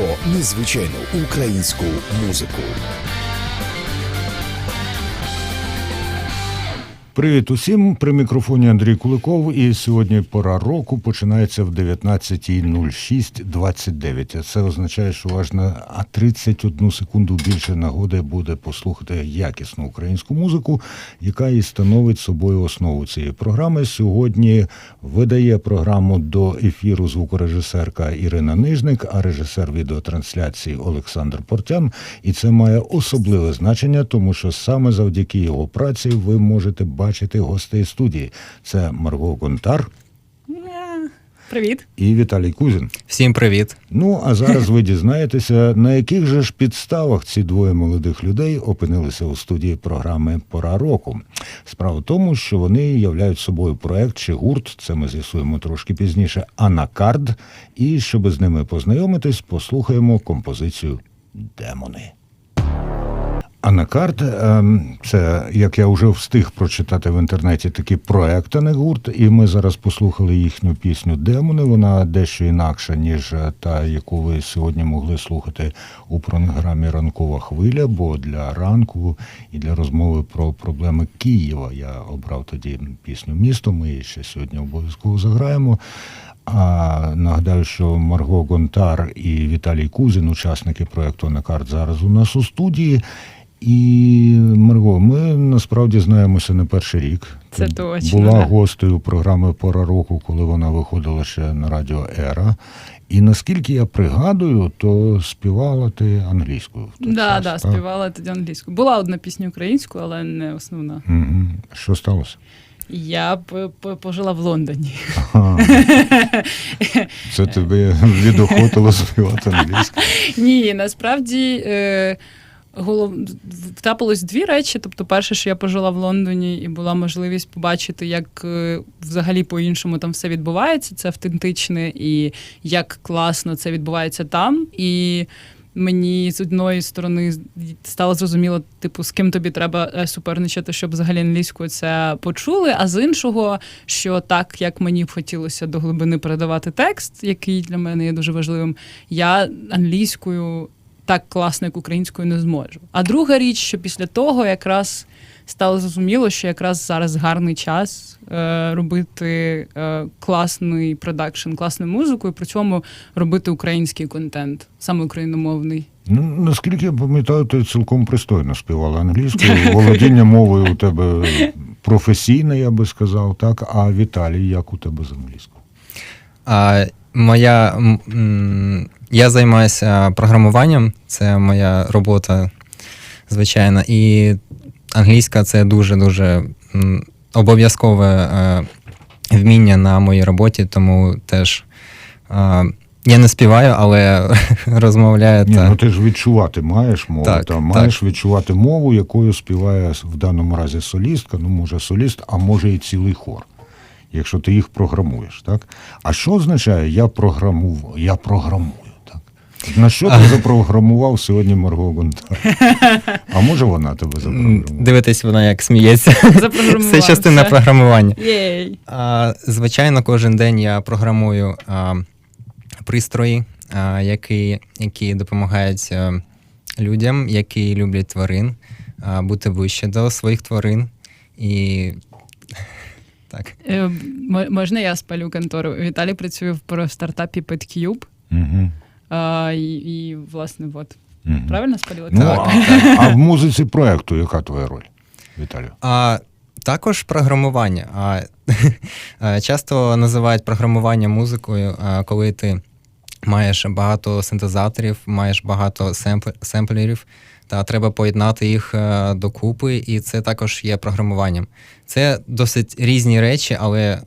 про незвичайну українську музику. Привіт усім! При мікрофоні Андрій Куликов. І сьогодні пора року починається в 19.06.29. Це означає, що аж на 31 секунду більше нагоди буде послухати якісну українську музику, яка і становить собою основу цієї програми. Сьогодні видає програму до ефіру звукорежисерка Ірина Нижник, а режисер відеотрансляції Олександр Портян. І це має особливе значення, тому що саме завдяки його праці ви можете бачити гостей студії. Це Марго Гонтар Привіт. і Віталій Кузін. Всім привіт. Ну а зараз ви дізнаєтеся, на яких же ж підставах ці двоє молодих людей опинилися у студії програми Пора року. Справа в тому, що вони являють собою проект чи гурт, це ми з'ясуємо трошки пізніше, Анакард. І щоб з ними познайомитись, послухаємо композицію Демони. Анакард ем, це, як я вже встиг прочитати в інтернеті, такий проект, а не гурт. І ми зараз послухали їхню пісню Демони. Вона дещо інакша, ніж та, яку ви сьогодні могли слухати у програмі Ранкова хвиля, бо для ранку і для розмови про проблеми Києва я обрав тоді пісню Місто. Ми її ще сьогодні обов'язково заграємо. А нагадаю, що Марго Гонтар і Віталій Кузін, учасники проекту Анакард, зараз у нас у студії. І Марго, ми насправді знаємося не перший рік. Це Ти точно, Була да. гостею програми Пора року, коли вона виходила ще на радіо Ера. І наскільки я пригадую, то співала ти англійською. в той Да, час, да, так? співала тоді англійською. Була одна пісня українською, але не основна. Мгм. Що сталося? Я п- пожила в Лондоні. Ага. Це тобі відохотило співати англійською. Ні, насправді е, голов... трапилось дві речі. Тобто, перше, що я пожила в Лондоні, і була можливість побачити, як е, взагалі по-іншому там все відбувається. Це автентичне, і як класно це відбувається там. І мені з одної сторони стало зрозуміло, типу, з ким тобі треба е, суперничати, щоб взагалі англійською це почули. А з іншого, що так як мені б хотілося до глибини передавати текст, який для мене є дуже важливим, я англійською так класно, як українською, не зможу. А друга річ, що після того якраз стало зрозуміло, що якраз зараз гарний час е, робити е, класний продакшн, класну музику, і при цьому робити український контент, саме україномовний. Ну, наскільки я пам'ятаю, ти цілком пристойно співала англійською. Володіння мовою у тебе професійне, я би сказав, так. А Віталій, як у тебе з англійською? А, моя, м, м, я займаюся програмуванням, це моя робота, звичайно. І англійська це дуже-дуже обов'язкове е, вміння на моїй роботі, тому теж е, я не співаю, але розмовляю. Ні, та- ну ти ж відчувати маєш мову, Так, та так. маєш відчувати мову, якою співає в даному разі солістка, ну може соліст, а може і цілий хор, якщо ти їх програмуєш, так? А що означає я програмую, я програмую, так? На що ти запрограмував сьогодні Марго Гонтар? А може вона тебе запрограмувала? Дивитись, вона як сміється. Це частина програмування. Єй! А, звичайно, кожен день я програмую а, пристрої, а, які, які допомагають а, людям, які люблять тварин, а, бути ближче до своїх тварин. І так. Е, можна я спалю контору? Віталій працює в про стартапі PetCube. Угу. А, і, і, власне, от. Мгм. Правильно спалила? Ну, Так, а, а в музиці проекту яка твоя роль, Віталію? А, також програмування. А, часто називають програмування музикою, а, коли ти маєш багато синтезаторів, маєш багато семпл- семплерів, та треба поєднати їх е, докупи, і це також є програмуванням. Це досить різні речі, але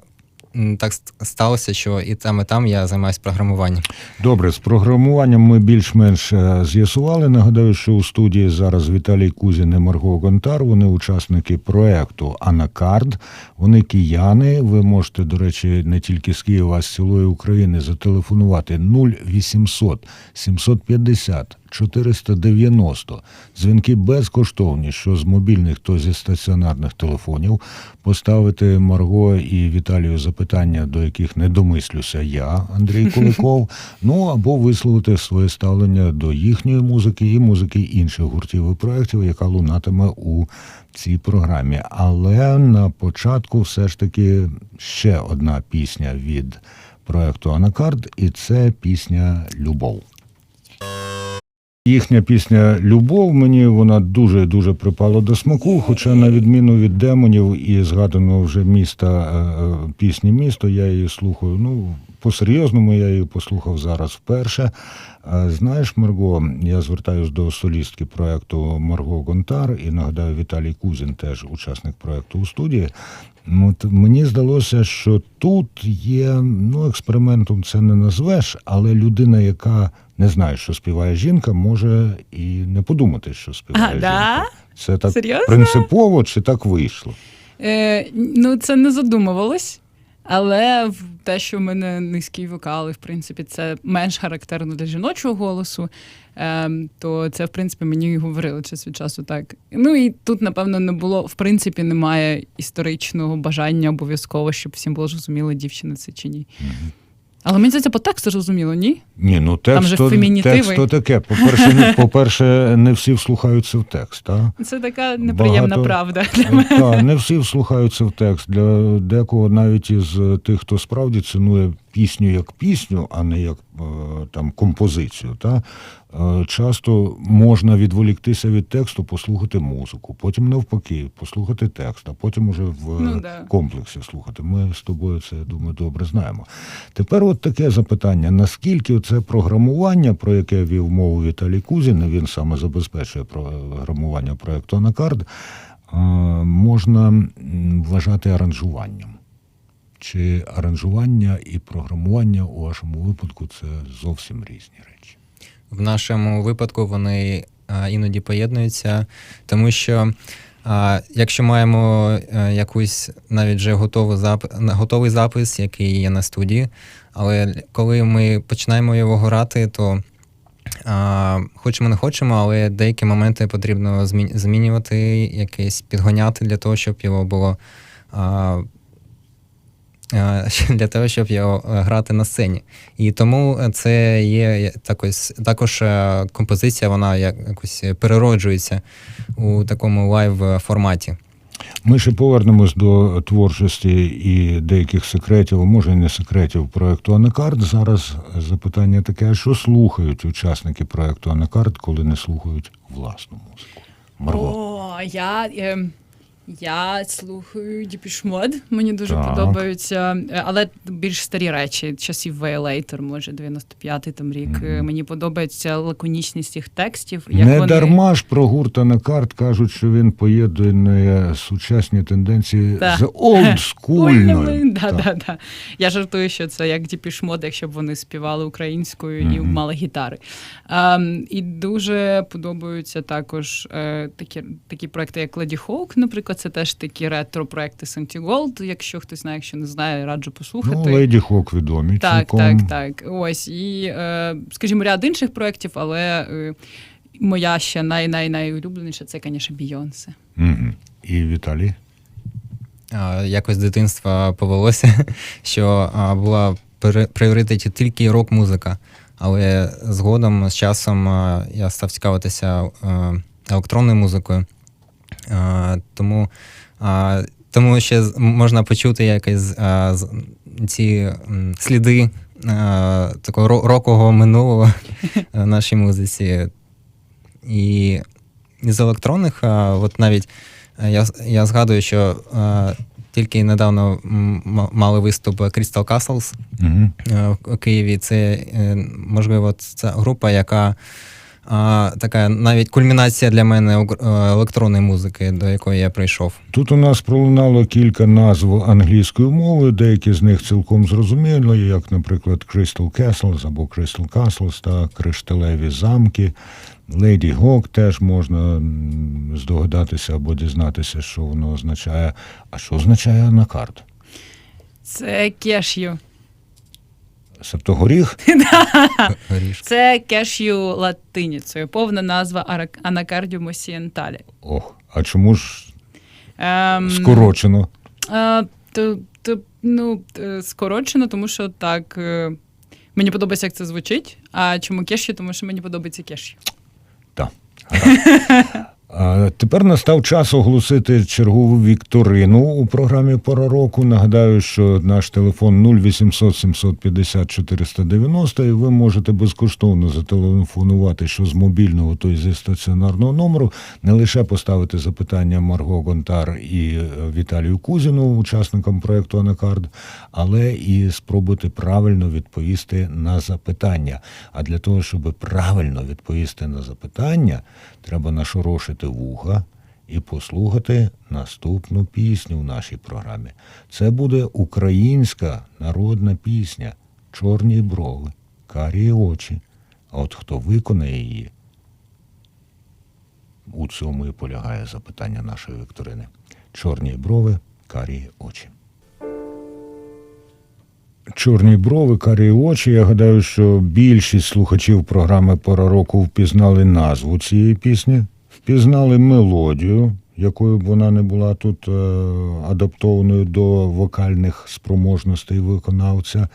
так сталося, що і там, і там я займаюся програмуванням. Добре, з програмуванням ми більш-менш е, з'ясували. Нагадаю, що у студії зараз Віталій Кузін і Марго Гонтар. Вони учасники проекту Анакард. Вони кияни. Ви можете, до речі, не тільки з Києва, а з цілої України зателефонувати 0800 750 490. Дзвінки безкоштовні, що з мобільних, то зі стаціонарних телефонів. Поставити Марго і Віталію запитання. до яких не домислюся я, Андрій Куликов. ну або висловити своє ставлення до їхньої музики і музики інших гуртів і проєктів, яка лунатиме у цій програмі. Але на початку все ж таки ще одна пісня від проєкту Анакард, і це пісня Любов. Їхня пісня Любов мені вона дуже дуже припала до смаку. Хоча, на відміну від демонів і згаданого вже міста е, е, пісні місто, я її слухаю. Ну по-серйозному я її послухав зараз вперше. Знаєш, Марго, я звертаюсь до солістки проекту Марго Гонтар і нагадаю, Віталій Кузін теж учасник проекту у студії. От мені здалося, що тут є ну експериментом це не назвеш, але людина, яка не знає, що співає жінка, може і не подумати, що співає А, жінка. да? Це так Серйозно? принципово чи так вийшло? Е, ну, це не задумувалось. Але те, що в мене низький вокал, і в принципі це менш характерно для жіночого голосу, ем, то це, в принципі, мені і говорили час від часу так. Ну і тут, напевно, не було, в принципі, немає історичного бажання обов'язково, щоб всім було зрозуміло, дівчина це чи ні. Але мені здається, по тексту зрозуміло, ні? Ні, ну Там же фемінітиви. текст то таке. По-перше, не, по-перше, не всі вслухаються в текст. А? Це така неприємна Багато- правда для мене. Так, не всі вслухаються в текст. Для декого навіть із тих, хто справді цінує пісню як пісню, а не як е, там композицію. Та? е, Часто можна відволіктися від тексту, послухати музику, потім навпаки, послухати текст, а потім уже в Ну, е, да. комплексі слухати. Ми з тобою це, я думаю, добре знаємо. Тепер от таке запитання: наскільки це програмування, про яке вів мову Віталій Кузін, він саме забезпечує програмування проєкту Анакард, можна вважати аранжуванням? Чи аранжування і програмування у вашому випадку це зовсім різні речі? В нашому випадку вони іноді поєднуються, тому що а, якщо маємо якусь навіть вже готову зап... на- готовий запис, який є на студії, але коли ми починаємо його грати, то а, хочемо не хочемо, але деякі моменти потрібно змінювати, якесь підгоняти для того, щоб його було. А, для того, щоб його е, грати на сцені. І тому це є також, також е, композиція, вона якось перероджується у такому лайв форматі. Ми ще повернемось до творчості і деяких секретів, може і не секретів проєкту Анакард. Зараз запитання таке: а що слухають учасники проєкту Анакард, коли не слухають власну музику? Марго. О, я, е, я слухаю Mode, мені дуже Так. подобаються, е, але більш старі речі, часів Violator, може, 95-й там рік. Е, Мені подобається лаконічність їх текстів. Як не вони... дарма ж про гурт Анакард кажуть, що він поєднує сучасні тенденції Так. з олдскульною. Да, да, да. Я жартую, що це як Mode, якщо б вони співали українською і мали гітари. Ем, і дуже подобаються також е, такі, такі проекти, як Lady Hawk, наприклад, це теж такі ретро-проекти Santi Gold. Якщо хтось знає, якщо не знає, раджу послухати. Ну, Леді Хок відомі. Так, цілком. так, так. Ось і, е, скажімо, ряд інших проєктів, але е, моя ще най найулюбленіша це, звісно, Бійонсе. Мгм. І Віталій. Якось з дитинства повелося, що була в пріоритеті тільки рок-музика. Але згодом з часом я став цікавитися е, електронною музикою. А, Тому, а, тому ще можна почути якось ці сліди а, такого рокового минулого в нашій музиці. І з електронних, а, от навіть я, я згадую, що тільки недавно мали виступ Crystal Castles Угу. в Києві. Це, е, можливо, ця група, яка а, така навіть кульмінація для мене е, електронної музики, до якої я прийшов. Тут у нас пролунало кілька назв англійською мовою, деякі з них цілком зрозумілі, як, наприклад, Crystal Castles або Crystal Castles та Кришталеві замки. Леді Гок теж можна здогадатися або дізнатися, що воно означає. А що означає анакард? Це кешю. Себто горіх? Це кешю латиніцею, повна назва Ара- Анакардіум осієнталі. Ох, а чому ж Ем, скорочено? е, Ну, е, скорочено, тому що так. е, Мені подобається, як це звучить. А чому кеші? Тому що мені подобається кеші. Так. Тепер настав час оголосити чергову вікторину у програмі Пора року. Нагадаю, що наш телефон 0800 750 490, і ви можете безкоштовно зателефонувати що з мобільного, то й зі стаціонарного номеру. Не лише поставити запитання Марго Гонтар і е, Віталію Кузіну, учасникам проекту Анакард, але і спробувати правильно відповісти на запитання. А для того, щоб правильно відповісти на запитання, треба нашорошити вуха і послухати наступну пісню в нашій програмі. Це буде українська народна пісня Чорні брови, карі очі. А от хто виконає її, у цьому і полягає запитання нашої вікторини. Чорні брови, карі очі. Чорні брови, карі очі. Я гадаю, що більшість слухачів програми Пора року впізнали назву цієї пісні, впізнали мелодію, якою б вона не була тут е, адаптованою до вокальних спроможностей виконавця.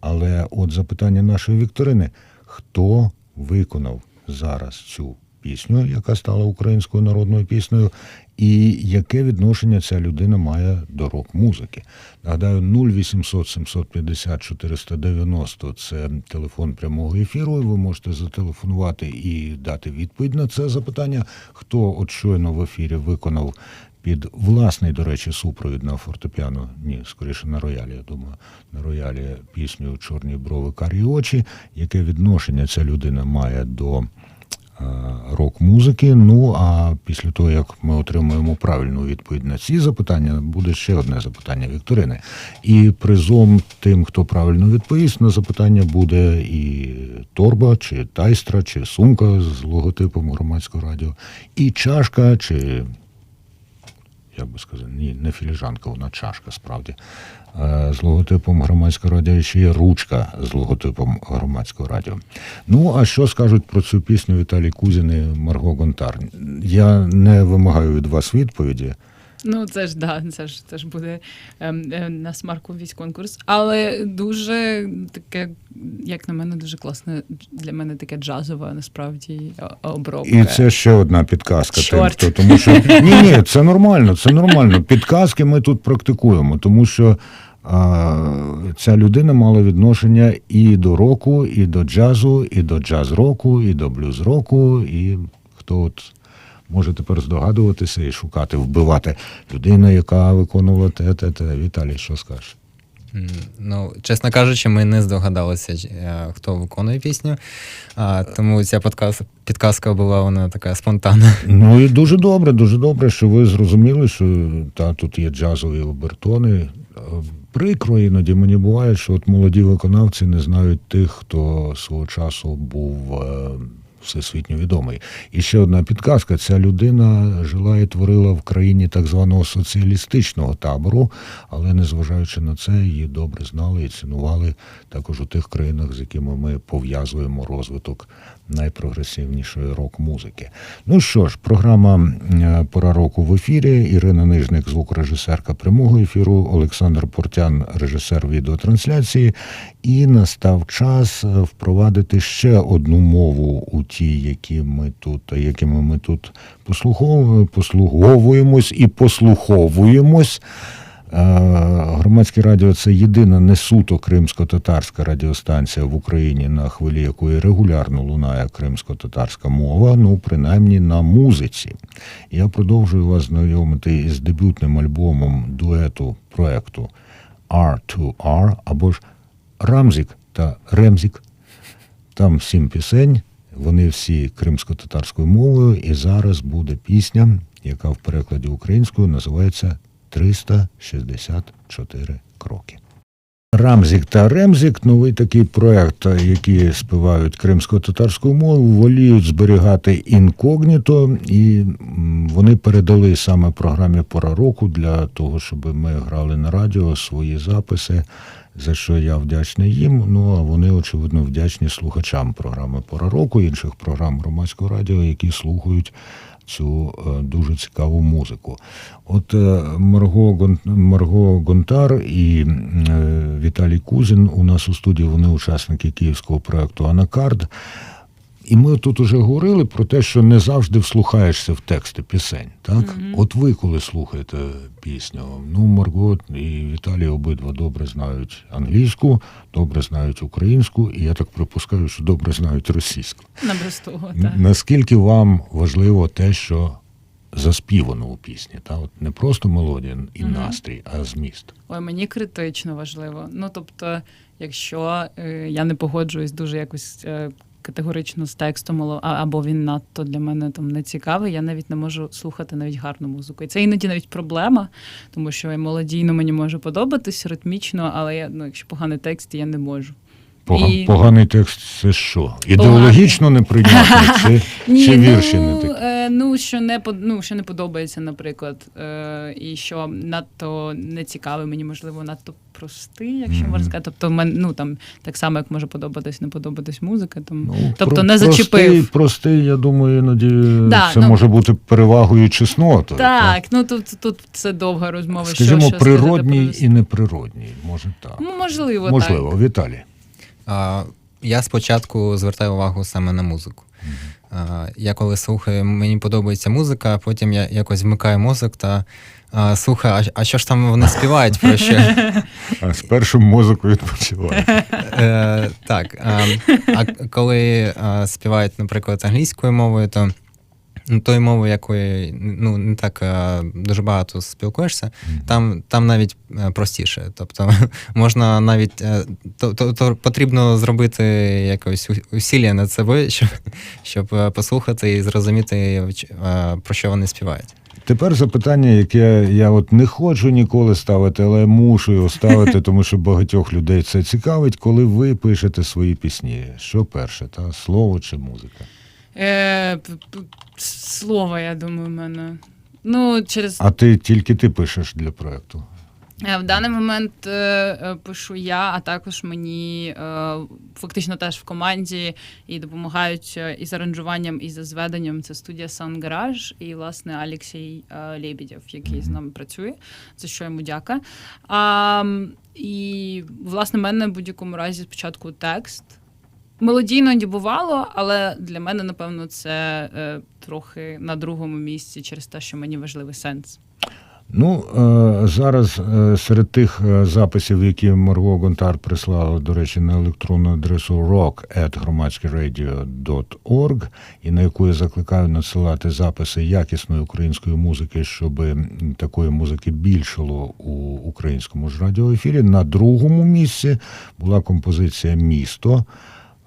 Але от запитання нашої вікторини: хто виконав зараз цю пісню, яка стала українською народною піснею, і яке відношення ця людина має до рок-музики? Нагадаю, 0800 750 490 – це телефон прямого ефіру. Ви можете зателефонувати і дати відповідь на це запитання. Хто от щойно в ефірі виконав під власний, до речі, супровід на фортепіано, ні, скоріше на роялі, я думаю, на роялі пісню Чорні брови, карі очі. Яке відношення ця людина має до рок-музики? Ну а після того, як ми отримаємо правильну відповідь на ці запитання, буде ще одне запитання Вікторини. І призом тим, хто правильно відповість на запитання, буде і торба, чи тайстра, чи сумка з логотипом громадського радіо, і чашка, чи як би сказав, ні, не філіжанка, вона чашка справді. Е, З логотипом громадського радіо ще є ручка з логотипом громадського радіо. Ну, а що скажуть про цю пісню Віталій Кузін і Марго Гонтар? Я не вимагаю від вас відповіді. Ну, це ж да, це ж це ж буде ем, е, на смарку весь конкурс. Але дуже таке, як на мене, дуже класне для мене таке джазове, насправді обробка. І це ще одна підказка тим, хто тому що ні, ні, це нормально, це нормально. Підказки ми тут практикуємо, тому що а, ця людина мала відношення і до року, і до джазу, і до джаз-року, і до блюз-року, і хто от. Може тепер здогадуватися і шукати, вбивати людину, яка виконувала те, те, те. Віталій, що скажеш? Ну, чесно кажучи, ми не здогадалися, е, хто виконує пісню. Тому ця підказка була вона така спонтанна. Ну і дуже добре, дуже добре, що ви зрозуміли, що та тут є джазові обертони. Е, Прикро іноді мені буває, що от молоді виконавці не знають тих, хто свого часу був е, всесвітньо відомий. І ще одна підказка: ця людина жила і творила в країні так званого соціалістичного табору, але незважаючи на це, її добре знали і цінували також у тих країнах, з якими ми пов'язуємо розвиток найпрогресивнішої рок-музики. Ну що ж, програма е, Пора року в ефірі. Ірина Нижник, звукорежисерка прямого ефіру, Олександр Портян, режисер відеотрансляції. І настав час е, впровадити ще одну мову у ті, які ми тут, якими ми тут послуговуємось і послуховуємось. Громадське радіо це єдина не суто кримсько-татарська радіостанція в Україні, на хвилі якої регулярно лунає кримсько-татарська мова, ну принаймні на музиці. Я продовжую вас знайомити із дебютним альбомом дуету проекту R2R або ж Рамзік та Ремзік. Там сім пісень, вони всі кримсько-татарською мовою, і зараз буде пісня, яка в перекладі українською називається 364 кроки. Рамзік та Ремзік новий такий проект, які співають кримсько-татарською мовою, воліють зберігати інкогніто, і вони передали саме програмі Пора року для того, щоб ми грали на радіо свої записи. за що я вдячний їм. Ну а вони, очевидно, вдячні слухачам програми Пора року, інших програм громадського радіо, які слухають цю е, дуже цікаву музику. От е, Марго, Марго Гонтар і е, Віталій Кузін у нас у студії, вони учасники київського проекту Анакард. І ми тут уже говорили про те, що не завжди вслухаєшся в тексти пісень. Так, от ви коли слухаєте пісню, ну Марго і Віталій обидва добре знають англійську, добре знають українську, і я так припускаю, що добре знають російську. Так. Наскільки вам важливо те, що заспівано у пісні? Та? От не просто мелодія і Мгм. настрій, а зміст. Ой, мені критично важливо. Ну тобто, якщо е, я не погоджуюсь дуже якось е, категорично з текстом, або він надто для мене там не цікавий, я навіть не можу слухати навіть гарну музику. І це іноді навіть проблема, тому що молодійно мені може подобатись, ритмічно, але я, ну, якщо поганий текст, я не можу. Пога- І- Поганий текст це що? Ідеологічно неприйнятний чи, чи вірші ну, не такі? е, ну, що не под- ну, що не подобається, наприклад, е, і що надто не цікавий, мені можливо, надто простий, якщо можна сказати. Тобто, мен, ну там так само, як може подобатись, не подобатись музика. Там Ну, тобто не зачепив. Простий, я думаю, іноді Да, це ну- може бути перевагою чеснотою. так, ну тут, тут це довга розмова. Скажімо, що, що природній сказати і неприродній. Може так. Ну, можливо, Можливо, так. Віталій. Я спочатку звертаю увагу саме на музику. Я коли слухаю, мені подобається музика, а потім я якось вмикаю мозок та а, слухаю, а, а що ж там вони співають про що? А спершу музику відпочиваю. Е, так. А, коли співають, наприклад, англійською мовою, то тою мовою, якою ну, не так а, дуже багато спілкуєшся, там, там навіть е, простіше. Тобто можна навіть е, то, то, то потрібно зробити якось усілля над собою, щоб, щоб е, послухати і зрозуміти, е, про що вони співають. Тепер запитання, яке я от не хочу ніколи ставити, але мушу його ставити, тому що багатьох людей це цікавить, коли ви пишете свої пісні. Що перше, та слово чи музика? Е, слово, я думаю, в мене. Ну, через А ти тільки ти пишеш для проекту. Е, В даний момент е, е, пишу я, а також мені е, фактично теж в команді і допомагають е, і з аранжуванням, і за зведенням. Це студія Sound Garage і власне Алексій е, Лебедєв, який з нами працює. За що йому дяка. А, і власне в мене в будь-якому разі спочатку текст. Мелодійно бувало, але для мене, напевно, це е, трохи на другому місці через те, що мені важливий сенс. Ну, е, зараз е, серед тих е, записів, які Марго Гонтар прислала, до речі, на електронну адресу rock.gромадськерадіо.org, і на яку я закликаю надсилати записи якісної української музики, щоб такої музики більшало у українському ж радіоефірі. На другому місці була композиція Місто.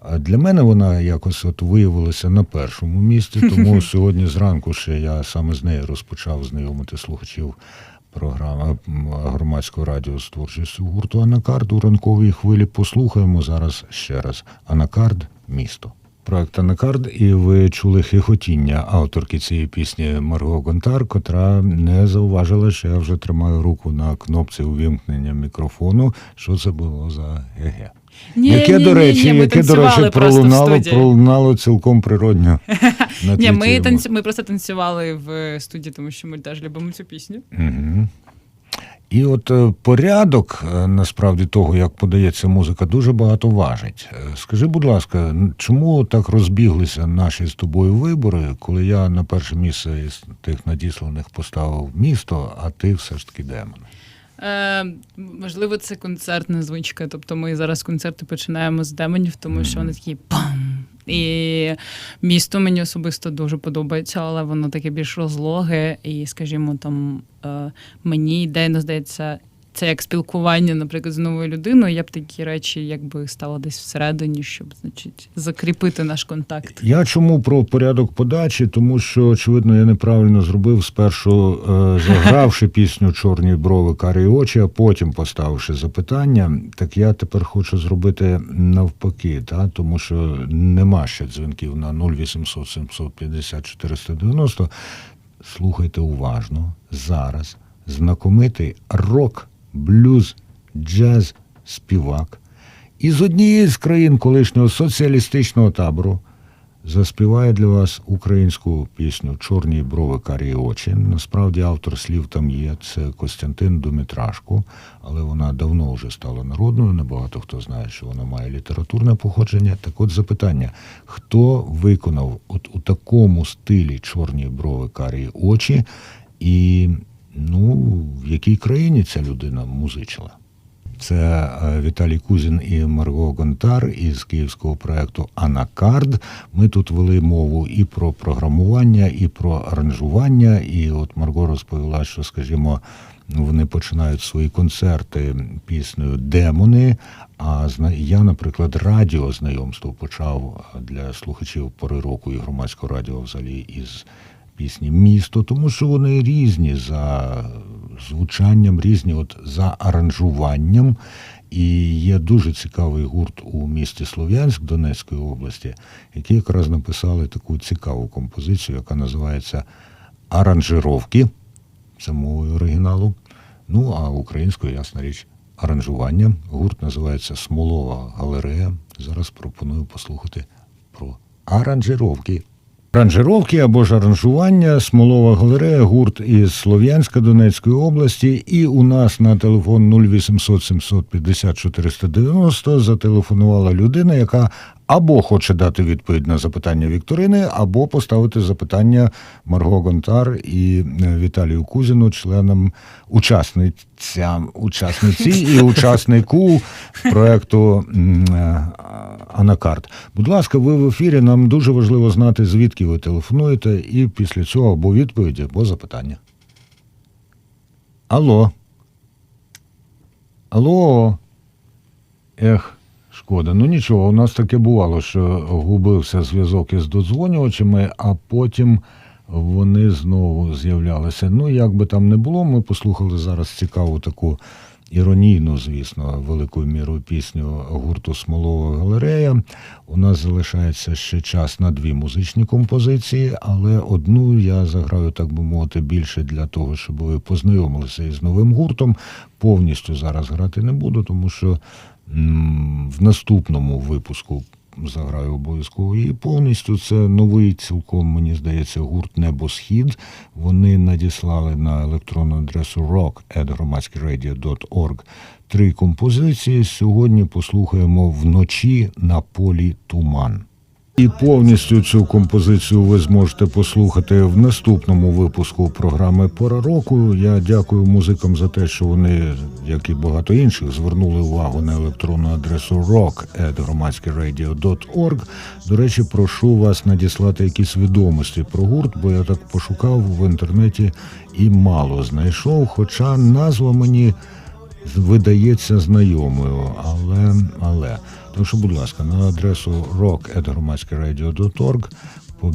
А Для мене вона якось от виявилася на першому місці, тому сьогодні зранку ще я саме з нею розпочав знайомити слухачів програми громадського радіо з творчістю гурту Анакард у ранковій хвилі. Послухаємо зараз ще раз. Анакард місто. Проект Анакард, і ви чули хихотіння авторки цієї пісні Марго Гонтар, котра не зауважила, що я вже тримаю руку на кнопці увімкнення мікрофону. Що це було за ГГ? Ні, яке, ні, до речі, ні, ми яке, до речі, пролунало, пролунало цілком природньо. на Ні, ми танцю... ми просто танцювали в студії, тому що ми теж любимо цю пісню. Угу. І от е, порядок е, насправді того, як подається музика, дуже багато важить. Е, Скажи, будь ласка, чому так розбіглися наші з тобою вибори, коли я на перше місце із тих надісланих поставив місто, а ти все ж таки демон? Е, можливо, це концертна звичка. Тобто ми зараз концерти починаємо з демонів, тому що вони такі пам. І місто мені особисто дуже подобається, але воно таке більш розлоге. І, скажімо, там е, мені ідейно здається, це як спілкування, наприклад, з новою людиною. Я б такі речі якби стала десь всередині, щоб значить закріпити наш контакт. Я чому про порядок подачі? Тому що, очевидно, я неправильно зробив спершу е, загравши пісню Чорні брови, карі очі, а потім поставивши запитання. Так я тепер хочу зробити навпаки, та? тому що нема ще дзвінків на 0800 750 490. Слухайте уважно зараз. Знакомитий рок, блюз, джаз, співак із однієї з країн колишнього соціалістичного табору заспіває для вас українську пісню Чорні брови карі очі. Насправді автор слів там є. Це Костянтин Думітрашко, але вона давно вже стала народною. Небагато хто знає, що вона має літературне походження. Так от запитання: хто виконав от у такому стилі чорні брови карі очі, і ну в якій країні ця людина музичила? Це е, Віталій Кузін і Марго Гонтар із київського проєкту Анакард. Ми тут вели мову і про програмування, і про аранжування. І от Марго розповіла, що, скажімо, вони починають свої концерти піснею Демони. А я, наприклад, радіо знайомство почав для слухачів пори року і громадського радіо взагалі із пісні Місто, тому що вони різні за звучанням, різні от за аранжуванням. І є дуже цікавий гурт у місті Слов'янськ Донецької області, які якраз написали таку цікаву композицію, яка називається Аранжировки. Це оригіналу. Ну, а українською, ясна річ, аранжування. Гурт називається Смолова галерея. Зараз пропоную послухати про аранжировки. Аранжировки або ж аранжування, Смолова галерея, гурт із Слов'янська Донецької області. І у нас на телефон 0800 750 490 зателефонувала людина, яка або хоче дати відповідь на запитання Вікторини, або поставити запитання Марго Гонтар і е, Віталію Кузіну, членам учасницям, учасниці і учаснику проекту е, Анакарт. Будь ласка, ви в ефірі. Нам дуже важливо знати, звідки ви телефонуєте, і після цього або відповіді, або запитання. Алло. Алло. Ех, шкода. Ну нічого, у нас таке бувало, що губився зв'язок із додзвонювачами, а потім вони знову з'являлися. Ну, як би там не було, ми послухали зараз цікаву таку іронійну, звісно, великою мірою пісню гурту Смолова галерея. У нас залишається ще час на дві музичні композиції, але одну я заграю, так би мовити, більше для того, щоб ви познайомилися із новим гуртом. Повністю зараз грати не буду, тому що в наступному випуску заграю обов'язково її повністю. Це новий цілком, мені здається, гурт Небосхід. Вони надіслали на електронну адресу rock.gромадськradio.org три композиції. Сьогодні послухаємо вночі на полі туман. І повністю цю композицію ви зможете послухати в наступному випуску програми Пора року. Я дякую музикам за те, що вони, як і багато інших, звернули увагу на електронну адресу rock.gромадськeradio.org. До речі, прошу вас надіслати якісь відомості про гурт, бо я так пошукав в інтернеті і мало знайшов. Хоча назва мені видається знайомою, але але. Що, будь ласка, на адресу rock.gромадськeradio.org по-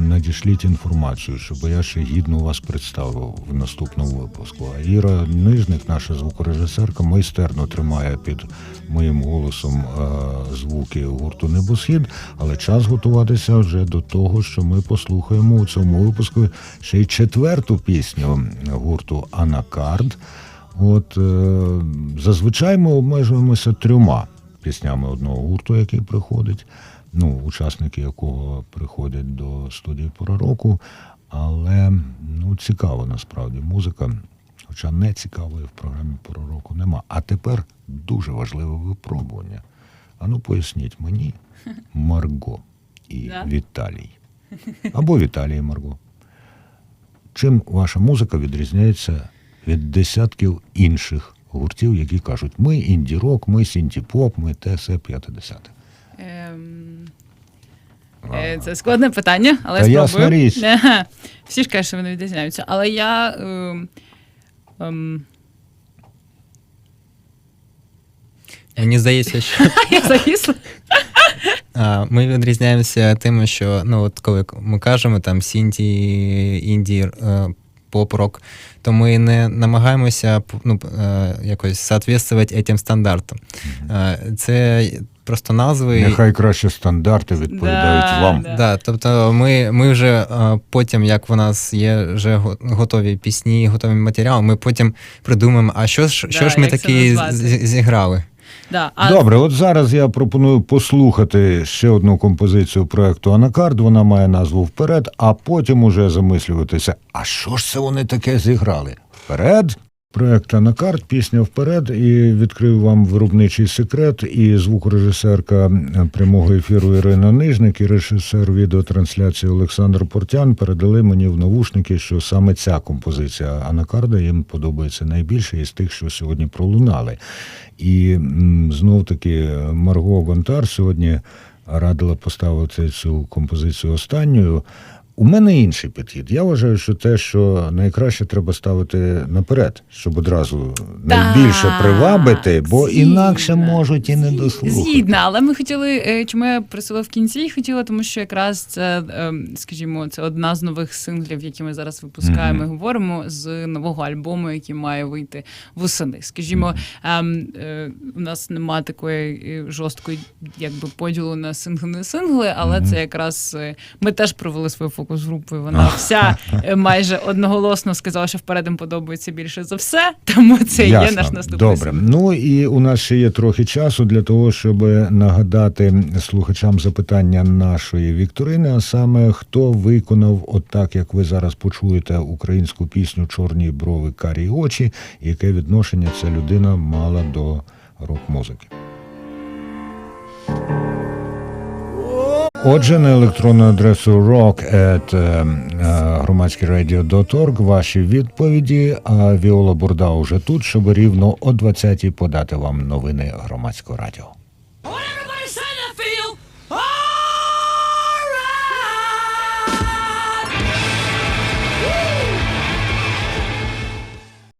надішліть інформацію, щоб я ще гідно вас представив в наступному випуску. А Іра Нижник, наша звукорежисерка, майстерно тримає під моїм голосом е, звуки гурту Небосхід, але час готуватися вже до того, що ми послухаємо у цьому випуску ще й четверту пісню гурту Анакард. От е, зазвичай ми обмежуємося трьома піснями одного гурту, який приходить, ну, учасники якого приходять до студії пора року. Але ну, цікаво насправді музика, хоча не цікавої в програмі пора року нема. А тепер дуже важливе випробування. Ану, поясніть мені, Марго і Да. Віталій. Або Віталій і Марго. Чим ваша музика відрізняється від десятків інших гуртів, які кажуть, ми інді-рок, ми сінті-поп, ми те, все, п'яте, десяте. Ем, е, Це складне питання, але Та спробую. Ага. Всі ж кажуть, що вони відрізняються. Але я. ем, ем, Мені здається, що я завісла. ми відрізняємося тим, що ну, от коли ми кажемо там сінті, інді, е, поп-рок, то ми не намагаємося ну, е, якось соответствувати цим стандартам. Е, Це просто назви. Нехай краще стандарти відповідають Да, вам. да. Да, тобто ми, ми вже е, потім, як в нас є вже готові пісні, готові матеріали, ми потім придумаємо, а що ж, що Да, ж ми такі зіграли. Да, а Добре, от зараз я пропоную послухати ще одну композицію проекту Анакард. Вона має назву Вперед, а потім уже замислюватися, а що ж це вони таке зіграли? Вперед? Проект Анакард, пісня вперед, і відкрив вам виробничий секрет. І звукорежисерка е, прямого ефіру Ірина Нижник і режисер відеотрансляції Олександр Портян передали мені в навушники, що саме ця композиція Анакарда їм подобається найбільше із тих, що сьогодні пролунали. І знов таки Марго Гонтар сьогодні радила поставити цю композицію останньою. У мене інший підхід. Я вважаю, що те, що найкраще треба ставити наперед, щоб одразу найбільше привабити, бо інакше можуть і не дослухати. Згідна, але ми хотіли, е, чому я просила в кінці, хотіла, тому що якраз це, ем, скажімо, це одна з нових синглів, які ми зараз випускаємо. Мгм. і Говоримо з нового альбому, який має вийти восени. Скажімо, ем, е, у нас нема такої е, жорсткої, якби поділу на сингли не сингли, але це якраз е, ми теж провели свою фокус групу. і Вона вся е, майже одноголосно сказала, що вперед їм подобається більше за все. Тому це і є наш наступний Добре. Ну і у нас ще є трохи часу для того, щоб нагадати слухачам запитання нашої вікторини, а саме хто виконав, отак, як ви зараз почуєте, українську пісню Чорні брови, карі очі, яке відношення ця людина мала до рок-музики. Отже, на електронну адресу rock at громадське ваші відповіді, а Віола Бурда уже тут, щоб рівно о 20-й подати вам новини громадського радіо.